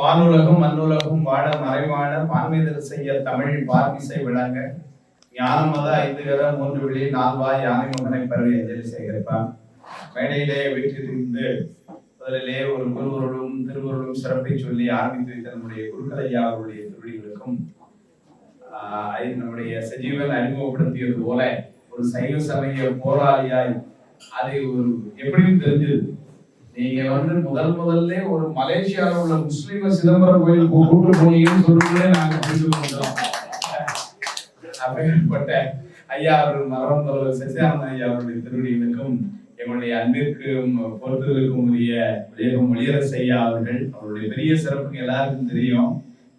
வானுலகம் மண்ணுலகம் வாழ மறைவாழ பான்மைதர் செய்ய தமிழ் பார்மிசை விளங்க. ஞானமத ஐந்துகர மூன்று விழி நால்வாய் யானை மகனை பரவி அஞ்சலி சேகரிப்பான். மேடையிலே வீற்றிருந்து முதலிலே ஒரு குருவருடும் திருவருடும் சிறப்பை சொல்லி ஆரம்பித்து வைத்த நம்முடைய குருக்கலையா அவருடைய திருடிகளுக்கும் ஆஹ் நம்முடைய சஜீவன் அறிமுகப்படுத்தியது போல ஒரு சைவ சமய போராளியாய் அதை ஒரு எப்படியும் தெரிஞ்சது. நீங்க வந்து முதல் முதல்ல ஒரு மலேசியால உள்ள முஸ்லீம சிதம்பரம் கோயிலுக்கு கூட்டு போனீங்கன்னு சொல்லிட்டு நாங்க புரிந்து கொண்டோம் அப்பேற்பட்ட ஐயா அவர்கள் மரம் தலைவர் சசியானந்த ஐயா அவருடைய திருவடிகளுக்கும் எங்களுடைய அன்பிற்கும் பொறுத்தலுக்கும் உரிய விவேகம் ஒளியரசு ஐயா அவர்கள் அவருடைய பெரிய சிறப்புக்கு எல்லாருக்கும் தெரியும்.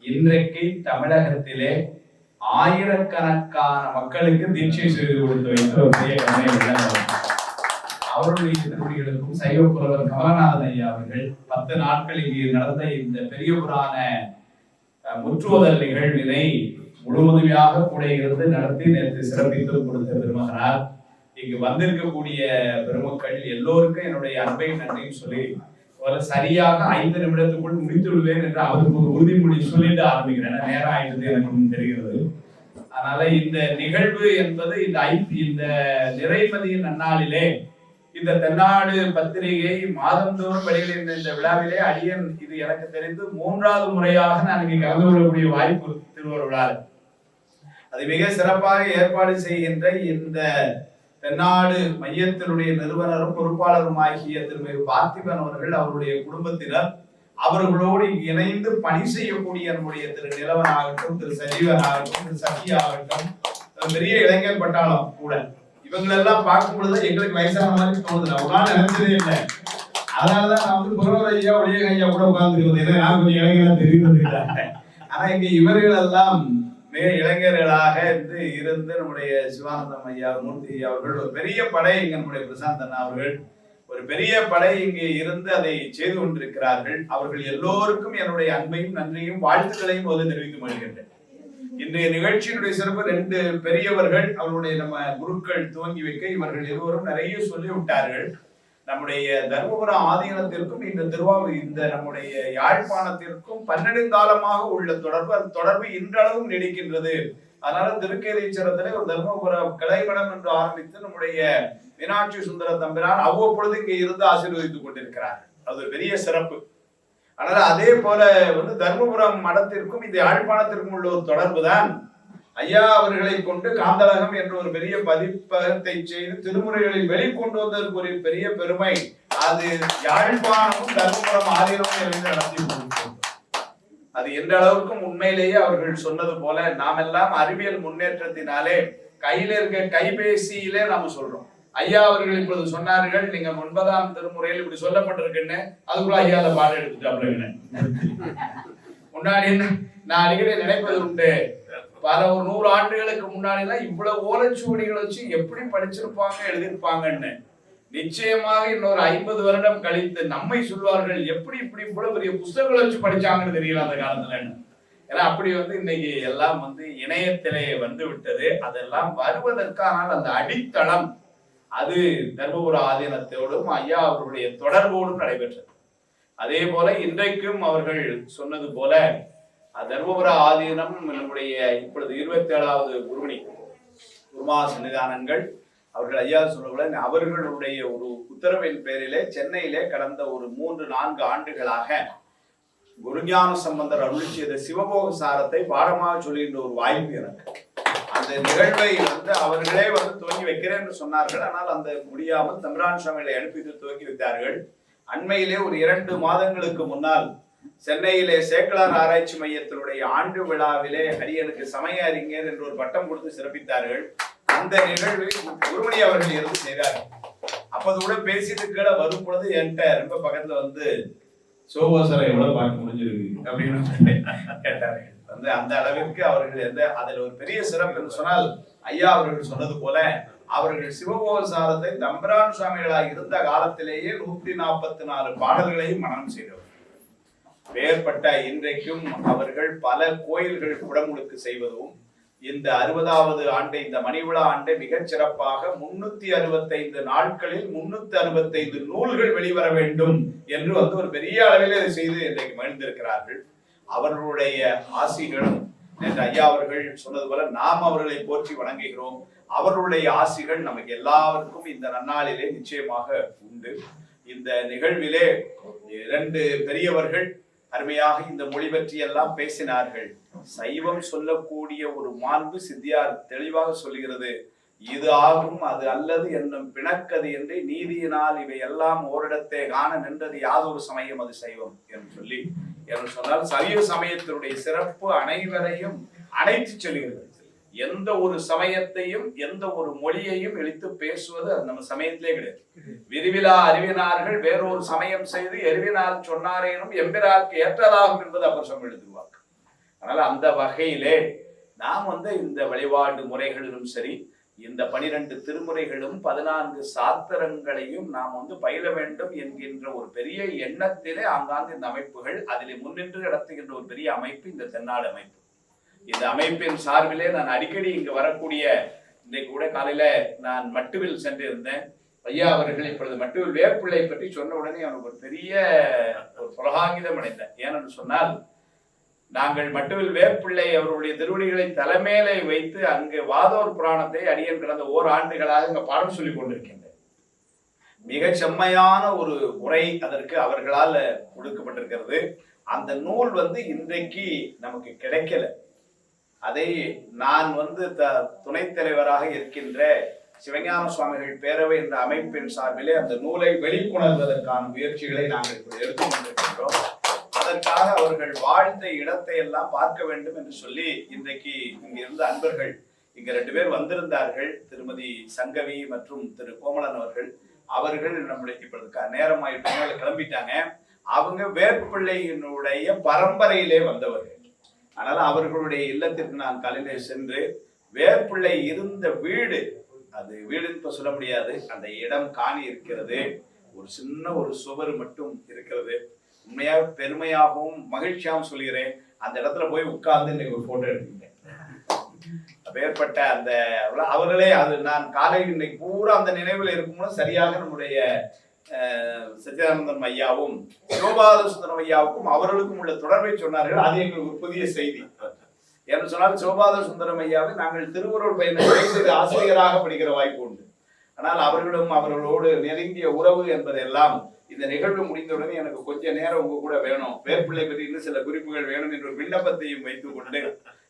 இன்றைக்கு தமிழகத்திலே ஆயிரக்கணக்கான மக்களுக்கு தீட்சை செய்து கொடுத்து வைத்த ஒரு பெரிய கருணை அவருடைய திருவடிகளுக்கும் சைவ புலவர் கமலநாதன் ஐயா அவர்கள் பத்து நாட்கள் நடந்த இந்த பெரிய புராண முற்றுவதல் நிகழ்வினை முழுவதுமையாக கூட இருந்து நடத்தி நேற்று சிறப்பித்து கொடுத்த பெருமகனார். இங்கு வந்திருக்கக்கூடிய பெருமக்கள் எல்லோருக்கும் என்னுடைய அன்பை நன்றியும் சொல்லி ஒரு சரியாக ஐந்து நிமிடத்துக்குள் முடித்து விடுவேன் என்று அவருக்கு ஒரு உறுதிமொழி சொல்லிட்டு ஆரம்பிக்கிறேன். நேரம் ஆயிடுது எனக்கு தெரிகிறது. அதனால இந்த நிகழ்வு என்பது இந்த ஐ இந்த நிறைமதியின் நன்னாளிலே இந்த தென்னாடு பத்திரிகை மாதந்தோறும் வெளியிடுகின்ற இந்த விழாவிலே அடியன் இது எனக்கு தெரிந்து மூன்றாவது முறையாக நான் இங்கே கலந்து கொள்ளக்கூடிய வாய்ப்பு திருவருளால் அது மிக சிறப்பாக ஏற்பாடு செய்கின்ற இந்த தென்னாடு மையத்தினுடைய நிறுவனரும் பொறுப்பாளரும் ஆகிய திருமிகு பார்த்திபன் அவர்கள் அவருடைய குடும்பத்தினர் அவர்களோடு இணைந்து பணி செய்யக்கூடிய நம்முடைய திரு நிலவன் ஆகட்டும் திரு சஜீவன் ஆகட்டும் திரு சசி ஆகட்டும் பெரிய இளைஞர் பட்டாளம் கூட. இவங்களெல்லாம் பார்க்கும் பொழுது எங்களுக்கு வயசான மாதிரி தோணுது நான் ஒரு நினைச்சதே இல்லை. அதனாலதான் நான் வந்து புறவர் ஐயா ஒளிய ஐயா கூட உட்கார்ந்துருக்கேன் ஏன்னா நான் கொஞ்சம் இளைஞரா தெரியுது ஆனா இங்க இவர்கள் எல்லாம் மிக இளைஞர்களாக இருந்து இருந்து நம்முடைய சிவானந்தம் ஐயா மூர்த்தி ஐயா அவர்கள் ஒரு பெரிய படை இங்க நம்முடைய பிரசாந்த் அண்ணா அவர்கள் ஒரு பெரிய படை இங்கே இருந்து அதை செய்து கொண்டிருக்கிறார்கள். அவர்கள் எல்லோருக்கும் என்னுடைய அன்பையும் நன்றியும் வாழ்த்துக்களையும் போது தெரிவித்து கொள்கின்றேன். இன்றைய நிகழ்ச்சியினுடைய சிறப்பு ரெண்டு பெரியவர்கள் அவருடைய நம்ம குருக்கள் துவங்கி வைக்க இவர்கள் இருவரும் நிறைய சொல்லி விட்டார்கள் நம்முடைய தர்மபுரம் ஆதீனத்திற்கும் இந்த திருவாவூர் இந்த நம்முடைய யாழ்ப்பாணத்திற்கும் பன்னெடுங்காலமாக உள்ள தொடர்பு அந்த தொடர்பு இன்றளவும் நீடிக்கின்றது. அதனால திருக்கேதீச்சரத்திலே ஒரு தர்மபுரம் கிளைமடம் என்று ஆரம்பித்து நம்முடைய மீனாட்சி சுந்தர தம்பிரான் அவ்வப்பொழுது இங்கே இருந்து ஆசீர்வதித்துக் கொண்டிருக்கிறார். அது பெரிய சிறப்பு. ஆனால் அதே போல வந்து தர்மபுரம் மடத்திற்கும் இந்த யாழ்ப்பாணத்திற்கும் உள்ள ஒரு தொடர்பு தான் ஐயா அவர்களை கொண்டு காந்தலகம் என்ற ஒரு பெரிய பதிப்பகத்தை செய்து திருமுறைகளை வெளிக்கொண்டு வந்ததற்கு ஒரு பெரிய பெருமை. அது யாழ்ப்பாணமும் தர்மபுரம் ஆதீனமும் இணைந்து நடத்தி அது எந்த அளவுக்கும் உண்மையிலேயே அவர்கள் சொன்னது போல நாமெல்லாம் அறிவியல் முன்னேற்றத்தினாலே கையில இருக்க கைபேசியிலே நாம சொல்றோம். ஐயா அவர்கள் இப்பொழுது சொன்னார்கள் நீங்க ஒன்பதாம் திருமுறையில் இப்படி சொல்லப்பட்டிருக்குன்னு அதுக்குள்ள ஐயா அதை பாடம் எடுத்துட்டாப்லன்னு முன்னாடி நான் அடிக்கடி நினைப்பது உண்டு. பல ஒரு நூறு ஆண்டுகளுக்கு முன்னாடி எல்லாம் இவ்வளவு ஓலைச்சுவடிகளை வச்சு எப்படி படிச்சிருப்பாங்க எழுதியிருப்பாங்கன்னு. நிச்சயமாக இன்னொரு ஐம்பது வருடம் கழித்து நம்மை சொல்வார்கள் எப்படி இப்படி இவ்வளவு பெரிய புஸ்தகங்களை வச்சு படிச்சாங்கன்னு தெரியல அந்த காலத்துல ஏன்னா அப்படி வந்து இன்னைக்கு எல்லாம் வந்து இணையத்திலே வந்து விட்டது அதெல்லாம் வருவதற்கான அந்த அடித்தளம் அது தர்மபுர ஆதீனத்தோடும் ஐயா அவர்களுடைய தொடர்போடும் நடைபெற்றது. அதே போல இன்றைக்கும் அவர்கள் சொன்னது போல தர்மபுர ஆதீனம் நம்முடைய இப்பொழுது இருபத்தி ஏழாவது குருமணி குருமா சன்னிதானங்கள். அவர்கள் ஐயா சொல்லக்கூட அவர்களுடைய ஒரு உத்தரவின் பேரிலே சென்னையிலே கடந்த ஒரு மூன்று நான்கு ஆண்டுகளாக குருஞான சம்பந்தர் அருள் செய்த சிவபோக சாரத்தை பாடமாக சொல்லுகின்ற ஒரு வாய்ப்பு எனக்கு. அந்த நிகழ்வை வந்து அவர்களே வந்து துவங்கி வைக்கிறேன் என்று சொன்னார்கள். ஆனால் அந்த முடியாமல் தம்ரான் சுவாமிகளை அனுப்பி துவங்கி வைத்தார்கள் அண்மையிலே ஒரு இரண்டு மாதங்களுக்கு முன்னால் சென்னையிலே சேக்கலார் ஆராய்ச்சி மையத்தினுடைய ஆண்டு விழாவிலே அரியனுக்கு சமய அறிஞர் என்று ஒரு பட்டம் கொடுத்து சிறப்பித்தார்கள். அந்த நிகழ்வில் குருமணி அவர்கள் இருந்து செய்தார்கள் அப்போது கூட பேசிட்டு கீழே வரும் பொழுது என்கிட்ட ரொம்ப பக்கத்துல வந்து சோபாசரை எவ்வளவு பார்க்க முடிஞ்சிருக்கு? அப்படின்னு கேட்டார்கள். வந்து அந்த அளவிற்கு அவர்கள் எந்த அதில் ஒரு பெரிய சிறப்பு என்று சொன்னால் ஐயா அவர்கள் சொன்னது போல அவர்கள் சிவபோசாரத்தை தம்பிரான் சுவாமிகளாக இருந்த காலத்திலேயே நூற்றி நாற்பத்தி நாலு பாடல்களையும் மனனம் செய்தவர். வேறுபட்ட இன்றைக்கும் அவர்கள் பல கோயில்கள் குடமுழுக்கு செய்வதும் இந்த அறுபதாவது ஆண்டு இந்த மணிவிழா ஆண்டை மிகச் சிறப்பாக முன்னூத்தி அறுபத்தைந்து நாட்களில் முன்னூத்தி அறுபத்தைந்து நூல்கள் வெளிவர வேண்டும் என்று வந்து ஒரு பெரிய அளவில் இதை செய்து இன்றைக்கு மகிழ்ந்திருக்கிறார்கள். அவர்களுடைய ஆசிகளும் நேற்று ஐயா அவர்கள் சொன்னது போல நாம் அவர்களை போற்றி வணங்குகிறோம். அவர்களுடைய ஆசிகள் நமக்கு எல்லாருக்கும் இந்த நன்னாளிலே நிச்சயமாக உண்டு. இந்த நிகழ்விலே இரண்டு பெரியவர்கள் அருமையாக இந்த மொழி பற்றி எல்லாம் பேசினார்கள். சைவம் சொல்லக்கூடிய ஒரு மாண்பு சித்தியார் தெளிவாக சொல்லுகிறது இது ஆகும் அது அல்லது என்னும் பிணக்கது என்று நீதியினால் இவை எல்லாம் ஓரிடத்தை காண நின்றது யாதொரு சமயம் அது சைவம் என்று சொல்லி என்று சொன்னால் சைவ சமயத்தினுடைய சிறப்பு அனைவரையும் அனைத்து சொல்லுகிறது எந்த ஒரு சமயத்தையும் எந்த ஒரு மொழியையும் இழித்து பேசுவது நம்ம சமயத்திலே கிடையாது. விரிவிலா அறிவினார்கள் வேறொரு சமயம் செய்து எரிவினால் சொன்னாரேனும் எம்பிராருக்கு ஏற்றதாகும் என்பது அப்பர் சுவாமி எழுதுவார் அதனால அந்த வகையிலே நாம் வந்து இந்த வழிபாடு முறைகளிலும் சரி இந்த பனிரெண்டு திருமுறைகளும் பதினான்கு சாத்திரங்களையும் நாம் வந்து பயில வேண்டும் என்கின்ற ஒரு பெரிய எண்ணத்திலே ஆங்காங்கு இந்த அமைப்புகள் அதிலே முன்னின்று நடத்துகின்ற ஒரு பெரிய அமைப்பு இந்த தென்னாடு அமைப்பு. இந்த அமைப்பின் சார்பிலே நான் அடிக்கடி இங்கு வரக்கூடிய இன்னைக்கு கூட காலையில நான் மட்டுவில் சென்றிருந்தேன். ஐயா அவர்கள் இப்பொழுது மட்டுவில் வேப்பிள்ளை பற்றி சொன்ன உடனே அவனுக்கு ஒரு பெரிய ஒரு புலகாங்கிதம் அடைந்தேன் ஏனென்று சொன்னால் நாங்கள் மட்டுமில் வேப்பிள்ளை அவருடைய திருவடிகளை தலைமையிலே வைத்து அங்கு வாதோர் புராணத்தை அடியன் கடந்த ஓர் ஆண்டுகளாக இங்கே பாடம் சொல்லி கொண்டிருக்கின்றேன். மிகச் செம்மையான ஒரு உரை அதற்கு அவர்களால் கொடுக்கப்பட்டிருக்கிறது. அந்த நூல் வந்து இன்றைக்கு நமக்கு கிடைக்கல. அதை நான் வந்து த துணைத் தலைவராக இருக்கின்ற சிவஞான சுவாமிகள் பேரவை என்ற அமைப்பின் சார்பிலே அந்த நூலை வெளிக்கொணர்வதற்கான முயற்சிகளை நாங்கள் இப்படி எடுத்துக்கொண்டிருக்கின்றோம் அதற்காக அவர்கள் வாழ்ந்த இடத்தை எல்லாம் பார்க்க வேண்டும் என்று சொல்லி இன்றைக்கு இங்க இருந்த அன்பர்கள் இங்க ரெண்டு பேர் வந்திருந்தார்கள். திருமதி சங்கவி மற்றும் திரு கோமலன் அவர்கள். அவர்கள் நம்முடைய இப்பொழுது நேரம் ஆயிட்டு கிளம்பிட்டாங்க. அவங்க வேப்பிள்ளையினுடைய பரம்பரையிலே வந்தவர்கள். அதனால அவர்களுடைய இல்லத்திற்கு நான் காலையிலே சென்று வேப்பிள்ளை இருந்த வீடு அது வீடுன்னு இப்ப சொல்ல முடியாது. அந்த இடம் காணி இருக்கிறது. ஒரு சின்ன ஒரு சுவர் மட்டும் இருக்கிறது. உண்மையாக பெருமையாகவும் மகிழ்ச்சியாகவும் சொல்கிறேன் அந்த இடத்துல போய் உட்கார்ந்து இன்னைக்கு ஒரு போட்டோ எடுத்துக்கிட்டேன். அப்பேற்பட்ட அந்த அவர்களே அது நான் காலையில் இன்னைக்கு பூரா அந்த நினைவில் இருக்கும்போது சரியாக நம்முடைய அஹ், ஐயாவும் சிவபாதசுந்தரம் ஐயாவுக்கும் அவர்களுக்கும் உள்ள தொடர்பை சொன்னார்கள். அது எங்களுக்கு ஒரு புதிய செய்தி. என்று சொன்னால் சிவபாத சுந்தரம் ஐயாவை நாங்கள் திருவருள் பயணம் ஆசிரியராக படிக்கிற வாய்ப்பு உண்டு. ஆனால் அவர்களும் அவர்களோடு நெருங்கிய உறவு என்பதெல்லாம் இந்த நிகழ்வு முடிந்தவுடனே எனக்கு கொஞ்ச நேரம் உங்க கூட வேணும். வேப்பிள்ளை பற்றி இன்னும் சில குறிப்புகள் வேணும் என்ற விண்ணப்பத்தையும் வைத்துக் கொண்டு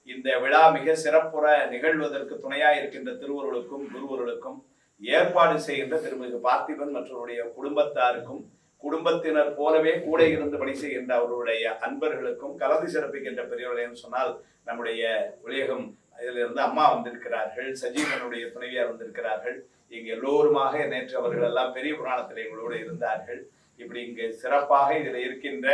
இந்த விழா மிக சிறப்புற நிகழ்வதற்கு துணையாக இருக்கின்ற திருவருளுக்கும் குருவருளுக்கும் ஏற்பாடு செய்கின்ற திருமிகு பார்த்திபன் மற்றவருடைய குடும்பத்தாருக்கும் குடும்பத்தினர் போலவே கூட இருந்து பணி செய்கின்ற அவருடைய அன்பர்களுக்கும் கலந்து சிறப்பிக்கின்ற பெரியவர்கள் சொன்னால் நம்முடைய உலகம் இதிலிருந்து அம்மா வந்திருக்கிறார்கள் சஜீவனுடைய துணைவியார் வந்திருக்கிறார்கள். இங்கு எல்லோருமாக நேற்று அவர்கள் எல்லாம் பெரிய புராணத்தில் எங்களோடு இருந்தார்கள். இப்படி இங்கு சிறப்பாக இதில் இருக்கின்ற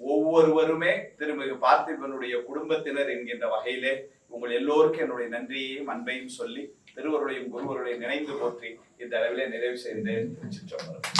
ஒவ்வொருவருமே திருமிகு பார்த்திபனுடைய குடும்பத்தினர் என்கின்ற வகையிலே உங்கள் எல்லோருக்கும் என்னுடைய நன்றியையும் அன்பையும் சொல்லி திருவருடையும் குருவருடையும் நினைந்து போற்றி இந்த அளவிலே நிறைவு செய்து திருச்சிற்றம்பலம்